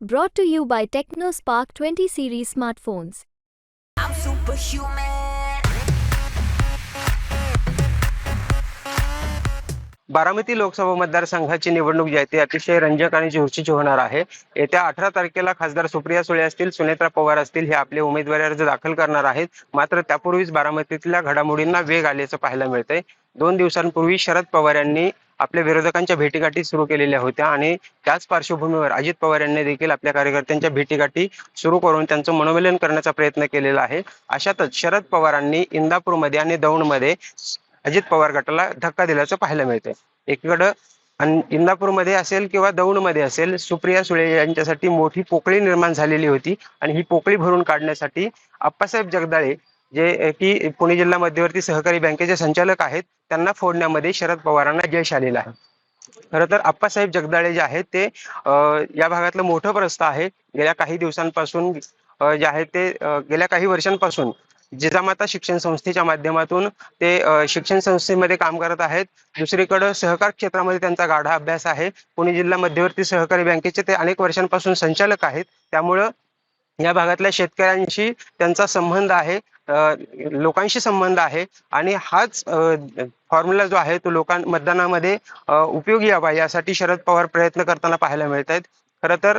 Brought to you by TechnoSpark 20 series smartphones. I'm superhuman. Baramati Lok Sabha मतदारसंघाची निवडणूक जी आहे ती अतिशय रंजक आणि चुरशीची होणार आहे येत्या अठरा तारखेला खासदार सुप्रिया सुळे असतील सुनेत्रा पवार असतील हे आपले उमेदवारी अर्ज दाखल करणार आहेत मात्र त्यापूर्वीच बारामतीतल्या घडामोडींना वेग आल्याचं पाहायला मिळतंय दोन दिवसांपूर्वी शरद पवार यांनी आपल्या विरोधकांच्या भेटीगाठी सुरू केलेल्या होत्या आणि त्याच पार्श्वभूमीवर अजित पवार यांनी देखील आपल्या कार्यकर्त्यांच्या भेटीगाठी सुरू करून त्यांचं मनोमिलन करण्याचा प्रयत्न केलेला आहे. अशातच शरद पवारांनी इंदापूरमध्ये आणि दौंडमध्ये अजित पवार गटाला धक्का दिल्याचं पाहायला मिळतंय. एकीकडं इंदापूरमध्ये असेल किंवा दौंडमध्ये असेल सुप्रिया सुळे यांच्यासाठी मोठी पोकळी निर्माण झालेली होती आणि ही पोकळी भरून काढण्यासाठी आप्पासाहेब जगदाळे जे की पुणे जिल्हा मध्यवर्ती सहकारी बँकेचे संचालक आहेत त्यांना फोडण्यामध्ये शरद पवारांना यश आलेलं आहे. खरं तर आप्पासाहेब जगदाळे जे आहेत ते या भागातलं मोठं प्रस्थ आहे. गेल्या काही दिवसांपासून जे आहे ते गेल्या काही वर्षांपासून जिजामाता शिक्षण संस्थेच्या माध्यमातून ते शिक्षण संस्थेमध्ये काम करत आहेत. दुसरीकडे सहकार क्षेत्रामध्ये त्यांचा गाढा अभ्यास आहे. पुणे जिल्हा मध्यवर्ती सहकारी बँकेचे ते अनेक वर्षांपासून संचालक आहेत. त्यामुळं या भागातल्या शेतकऱ्यांशी त्यांचा संबंध आहे लोकांशी संबंध आहे आणि हाच फॉर्म्युला जो आहे तो लोकां मतदानामध्ये उपयोगी यावा यासाठी शरद पवार प्रयत्न करताना पाहायला मिळत आहेत. खरं तर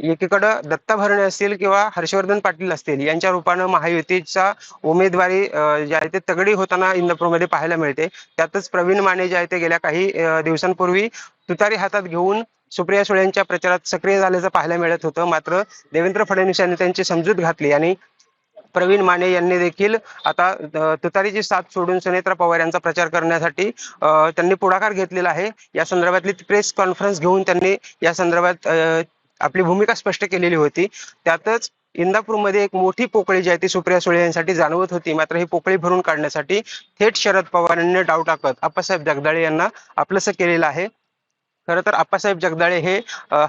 एकीकडं दत्ता भरणे असतील किंवा हर्षवर्धन पाटील असतील यांच्या रूपानं महायुतीचा उमेदवारी जे आहे ते तगडी होताना इंदापूरमध्ये पाहायला मिळते. त्यातच प्रवीण माने जे आहे ते गेल्या काही दिवसांपूर्वी तुतारी हातात घेऊन सुप्रिया सुळे यांच्या प्रचारात सक्रिय झाल्याचं पाहायला मिळत होतं. मात्र देवेंद्र फडणवीस यांनी त्यांची समजूत घातली आणि प्रवीण माने यांनी देखील आता तुतारीची साथ सोडून सुनेत्रा पवार यांचा प्रचार करण्यासाठी त्यांनी पुढाकार घेतलेला आहे. या संदर्भातली प्रेस कॉन्फरन्स घेऊन त्यांनी या संदर्भात आपली भूमिका स्पष्ट केलेली होती. त्यातच इंदापूरमध्ये एक मोठी पोकळी जी आहे ती सुप्रिया सुळे यांसाठी जाणवत होती. मात्र ही पोकळी भरून काढण्यासाठी थेट शरद पवार यांनी डाव टाकत आप्पासाहेब जगदाळे यांना आपलंसं केलेलं आहे. खरं तर आप्पासाहेब जगदाळे हे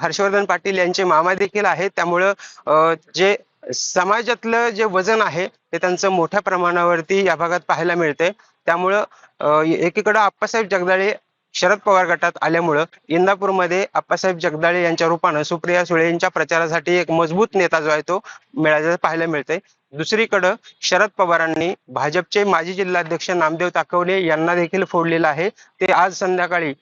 हर्षवर्धन पाटील यांचे मामा देखील आहेत. त्यामुळं जे समाजातलं जे वजन आहे ते त्यांचं मोठ्या प्रमाणावरती या भागात पाहायला मिळते. त्यामुळं एकीकडं आप्पासाहेब जगदाळे शरद पवार गटात आल्यामुळं इंदापूरमध्ये आप्पासाहेब जगदाळे यांच्या रूपानं सुप्रिया सुळे यांच्या प्रचारासाठी एक मजबूत नेता जो आहे तो मिळाल्याचं पाहायला मिळते दुसरीकडं शरद पवारांनी भाजपचे माजी जिल्हाध्यक्ष नामदेव ताकवले यांना देखील फोडलेलं आहे. ते आज संध्याकाळी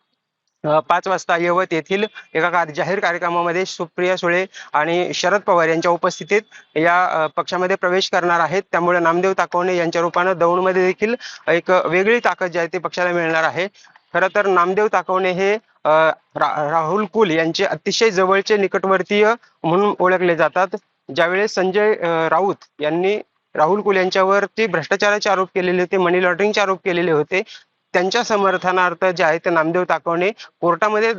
पाच वाजता यवत येथील एका जाहीर कार्यक्रमामध्ये सुप्रिया सुळे आणि शरद पवार यांच्या उपस्थितीत या पक्षामध्ये प्रवेश करणार आहेत. त्यामुळे नामदेव ताकवणे यांच्या रूपानं दौंडमध्ये देखील एक वेगळी ताकद जी आहे ती पक्षाला मिळणार आहे. खरं तर नामदेव ताकवणे हे रा- राहुल कुल यांचे अतिशय जवळचे निकटवर्तीय म्हणून ओळखले जातात. ज्यावेळेस संजय राऊत यांनी राहुल कुल यांच्यावरती भ्रष्टाचाराचे आरोप केलेले होते मनी लॉन्ड्रिंगचे आरोप केलेले होते. त्यांच्या समर्थनार्थ जे आहे ते नामदेव ताकवणे कोर्टामध्ये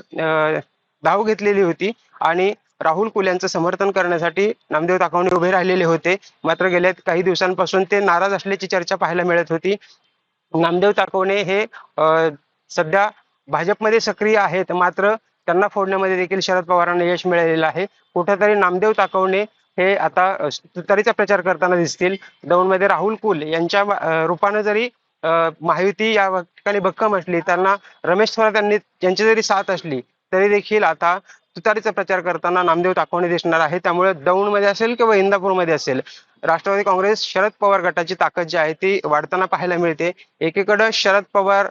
धाव घेतलेली होती आणि राहुल कुल यांचं समर्थन करण्यासाठी नामदेव ताकवणे उभे राहिलेले होते. मात्र गेल्या काही दिवसांपासून ते नाराज असल्याची चर्चा पाहायला मिळत होती. नामदेव ताकवणे हे सध्या भाजपमध्ये सक्रिय आहेत. मात्र त्यांना फोडण्यामध्ये देखील शरद पवारांना यश मिळालेलं आहे. कुठेतरी नामदेव ताकवणे हे आता तुतारीचा प्रचार करताना दिसतील. दौंडमध्ये राहुल कुल यांच्या रूपानं जरी महायुती या ठिकाणी भक्कम असली त्यांना रमेश थोरात यांनी यांची जरी साथ असली तरी देखील आता तुतारीचा प्रचार करताना नामदेव ताकवणे दिसणार आहे. त्यामुळे दौंडमध्ये असेल किंवा इंदापूरमध्ये असेल राष्ट्रवादी काँग्रेस शरद पवार गटाची ताकद जी आहे ती वाढताना पाहायला मिळते. एकीकडे शरद पवार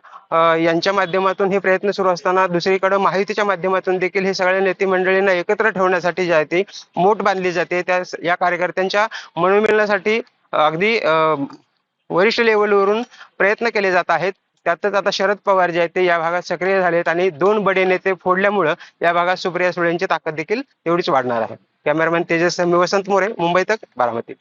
यांच्या माध्यमातून हे प्रयत्न सुरू असताना दुसरीकडे माहितीच्या माध्यमातून देखील हे सगळ्या नेते मंडळींना एकत्र ठेवण्यासाठी जी आहे ती मोठ बांधली जाते. त्या या कार्यकर्त्यांच्या मनोमिलनासाठी अगदी वरिष्ठ लेवलवरून प्रयत्न केले जात आहेत. त्यातच आता शरद पवार जे आहेत ते या भागात सक्रिय झालेत आणि दोन बडे नेते फोडल्यामुळं या भागात सुप्रिया सुळेंची ताकद देखील तेवढीच वाढणार आहे. कॅमेरामॅन तेजस मी वसंत मोरे मुंबई तक बारामती.